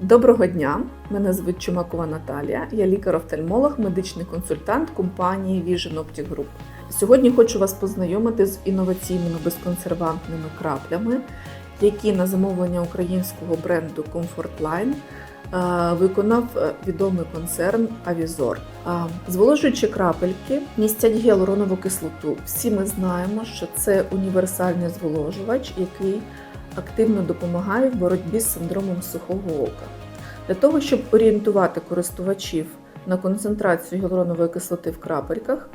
Доброго дня! Мене звуть Чумакова Наталія. Я лікар-офтальмолог, медичний консультант компанії Vision Optic Group. Сьогодні хочу вас познайомити з інноваційними безконсервантними краплями, які на замовлення українського бренду Comfortline е, виконав е, відомий концерн Avizor. Е, Зволожуючі крапельки містять гіалуронову кислоту. Всі ми знаємо, що це універсальний зволожувач, який активно допомагає в боротьбі з синдромом сухого ока. Для того, щоб орієнтувати користувачів на концентрацію гіалуронової кислоти в крапельках,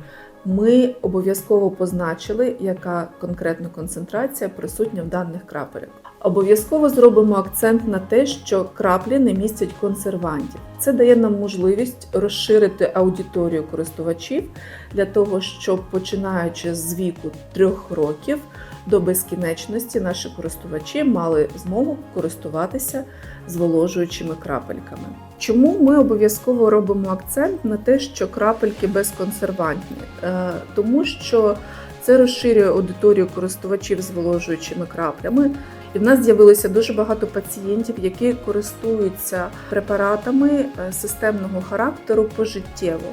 ми обов'язково позначили, яка конкретна концентрація присутня в даних крапелях. Обов'язково зробимо акцент на те, що краплі не містять консервантів. Це дає нам можливість розширити аудиторію користувачів для того, щоб починаючи з віку трьох років до безкінечності наші користувачі мали змогу користуватися зволожуючими крапельками. Чому ми обов'язково робимо акцент на те, що крапельки безконсервантні? Е, Тому що це розширює аудиторію користувачів зволожуючими краплями. І в нас з'явилося дуже багато пацієнтів, які користуються препаратами е, системного характеру пожиттєво,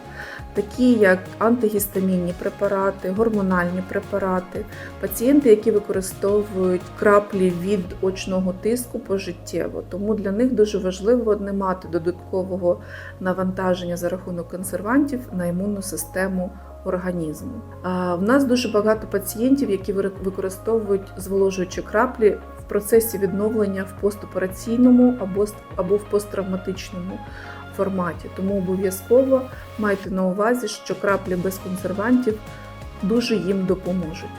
такі як антигістамінні препарати, гормональні препарати, пацієнти, які використовують краплі від очного тиску пожиттєво. Тому для них дуже важливо не мати додаткового навантаження за рахунок консервантів на імунну систему організму. А в нас дуже багато пацієнтів, які використовують зволожуючі краплі процесі відновлення в постопераційному або або в посттравматичному форматі. Тому обов'язково майте на увазі, що краплі без консервантів дуже їм допоможуть.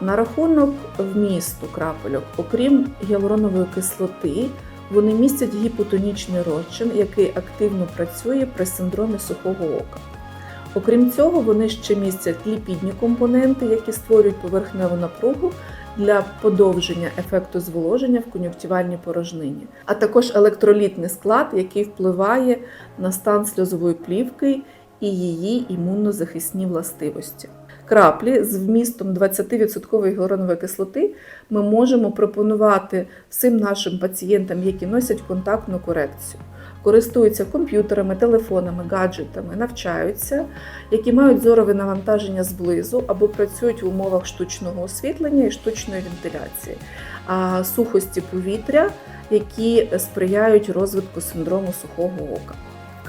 На рахунок вмісту крапельок, окрім гіалуронової кислоти, вони містять гіпотонічний розчин, який активно працює при синдромі сухого ока. Окрім цього, вони ще містять ліпідні компоненти, які створюють поверхневу напругу для подовження ефекту зволоження в кон'юнктивальній порожнині, а також електролітний склад, який впливає на стан сльозової плівки і її імуннозахисні властивості. Краплі з вмістом 20% гіалуронової кислоти ми можемо пропонувати всім нашим пацієнтам, які носять контактну корекцію користуються комп'ютерами, телефонами, гаджетами, навчаються, які мають зорове навантаження зблизу або працюють в умовах штучного освітлення і штучної вентиляції, а сухості повітря, які сприяють розвитку синдрому сухого ока.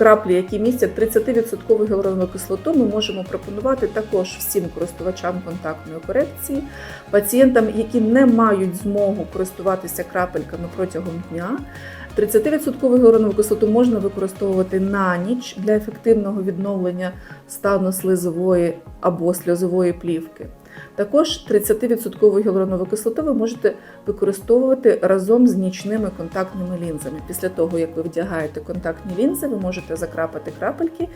Краплі, які містять 30% гіалуронову кислоту, ми можемо пропонувати також всім користувачам контактної корекції, пацієнтам, які не мають змогу користуватися крапельками протягом дня. 30% гіалуронову кислоту можна використовувати на ніч для ефективного відновлення стану слизової або сльозової плівки. Також 30% гіалуронову кислоту ви можете використовувати разом з нічними контактними лінзами. Після того, як ви вдягаєте контактні лінзи, ви можете закрапати крапельки,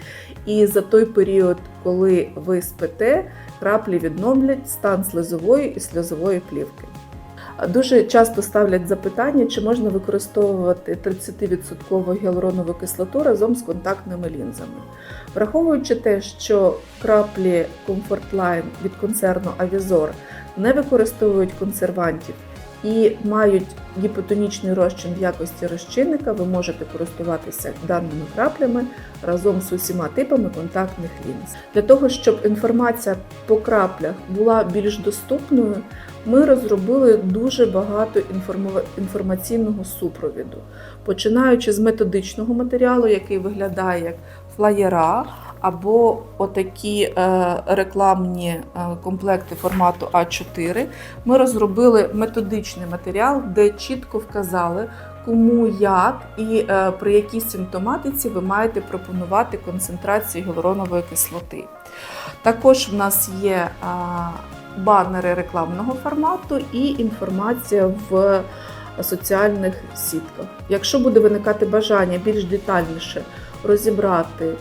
і за той період, коли ви спите, краплі відновлять стан слизової і сльозової плівки. Дуже часто ставлять запитання, чи можна використовувати 30% гіалуронову кислоту разом з контактними лінзами. Враховуючи те, що краплі Comfortline від концерну Avizor не використовують консервантів і мають гіпотонічний розчин в якості розчинника, ви можете користуватися даними краплями разом з усіма типами контактних лінз. Для того, щоб інформація по краплях була більш доступною, ми розробили дуже багато інформаційного супровіду, починаючи з методичного матеріалу, який виглядає як флаєра, або отакі е, рекламні е, комплекти формату А4. Ми розробили методичний матеріал, де чітко вказали, кому як і е, при якій симптоматиці ви маєте пропонувати концентрацію гіалуронової кислоти. Також в нас є банери рекламного формату і інформація в соціальних сітках. Якщо буде виникати бажання більш детальніше розібрати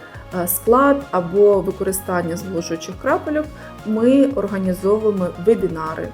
склад або використання зволожуючих крапельок, ми організовуємо вебінари